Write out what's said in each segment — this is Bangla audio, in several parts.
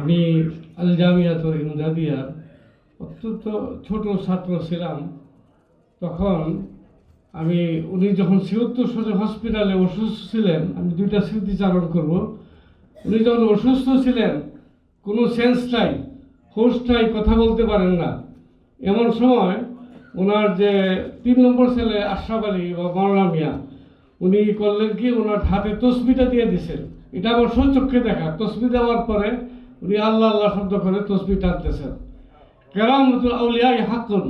আমি আল জামিয়াত ইমদাদিয়ার অত্যন্ত ছোট ছাত্র ছিলাম। তখন আমি, উনি যখন ছিয়ত্তর সজে হসপিটালে অসুস্থ ছিলেন, আমি দুইটা স্মৃতিচারণ করব। উনি যখন অসুস্থ ছিলেন, কোনো সেন্স নাই নাই, কথা বলতে পারেন না। এমন সময় ওনার যে তিন নম্বর ছেলে আশরাফ আলী বা মৌলানা মিয়া, উনি করলেন কি, ওনার হাতে তসবিটা দিয়ে দিছেন। এটা আমার চোখে দেখা। তসবি দেওয়ার পরে উনি আল্লাহ আল্লাহ শব্দ করে তসবি টানতেছেন। কেরামতুল আউলিয়াই হাক্কুন।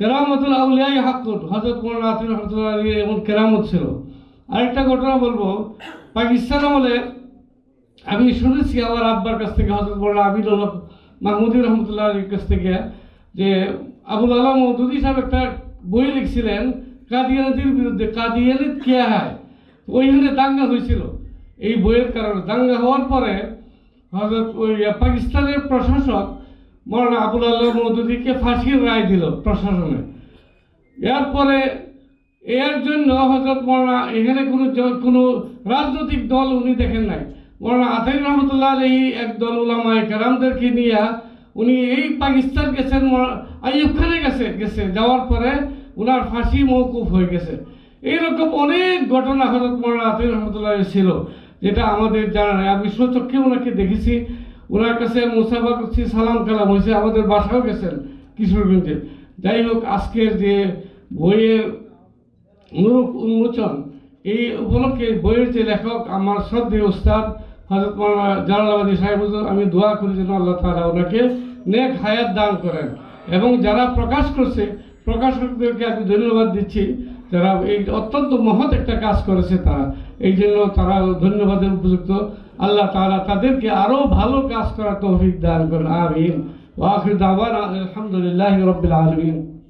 কেরামতুল আউলিয়াই হাক্কুন। হজরত মৌলানা রহমতুল্লাহ আলী এমন কেরামত ছিল। আরেকটা ঘটনা বলব, পাকিস্তান আমলে আমি শুনেছি আমার আব্বার কাছ থেকে হজরত মৌলানা আবিদুল হক মাহমুদুর রহমতুল্লাহ আলীর কাছ থেকে, যে আবুল আলম মৌদুদি সাহেব একটা বই লিখছিলেন কাদিয়ানিদের বিরুদ্ধে কাদিয়ানিত কে হয়? ওইখানে দাঙ্গা হয়েছিল। এই বইয়ের কারণে দাঙ্গা হওয়ার পরে হজরত পাকিস্তানের প্রশাসক মৌলানা আবুল আল্লাহ মৌদুদিকে ফাঁসির রায় দিল প্রশাসনে। এরপরে এর জন্য হজরত মৌলানা, এখানে কোনো কোনো রাজনৈতিক দল উনি দেখেন নাই। মৌলানা আতাই রহমতুল্লাহ এই এক দল উলামায় কারামদেরকে নিয়ে উনি এই পাকিস্তান গেছেন আইয়ুব খানে গেছে গেছে, যাওয়ার পরে ওনার ফাঁসি মৌকুফ হয়ে গেছে। এইরকম অনেক ঘটনা হজরত মৌলানা আতাই রহমতুল্লাহ ছিল। যেটা আমাদের জানা নাই আমি স্বচক্ষে ওনাকে দেখেছি, ওনার কাছে মুসাফা করছি সালাম কালাম হয়েছে, আমাদের বাসাও গেছেন কিশোরগঞ্জে। যাই হোক, আজকের যে বইয়ের মুরুখ উন্মোচন, এই উপলক্ষে বইয়ের যে লেখক আমার শ্রদ্ধেয় উস্তাদ হজরত জালালাবাদী সাহেব আমি দোয়া করি যেন আল্লাহ তালা ওনাকে নেক হায়াত দান করেন। এবং যারা প্রকাশ করছে, প্রকাশকদেরকে আমি ধন্যবাদ দিচ্ছি। যারা এই অত্যন্ত মহৎ একটা কাজ করেছে তারা। এই জন্য তারা ধন্যবাদের উপযুক্ত। আল্লাহ তারা তাদেরকে আরও ভালো কাজ করার তৌফিক দান করেন। আমিন। ওয়াখির দাওয়ানা আলহামদুলিল্লাহ রবিল আলামিন।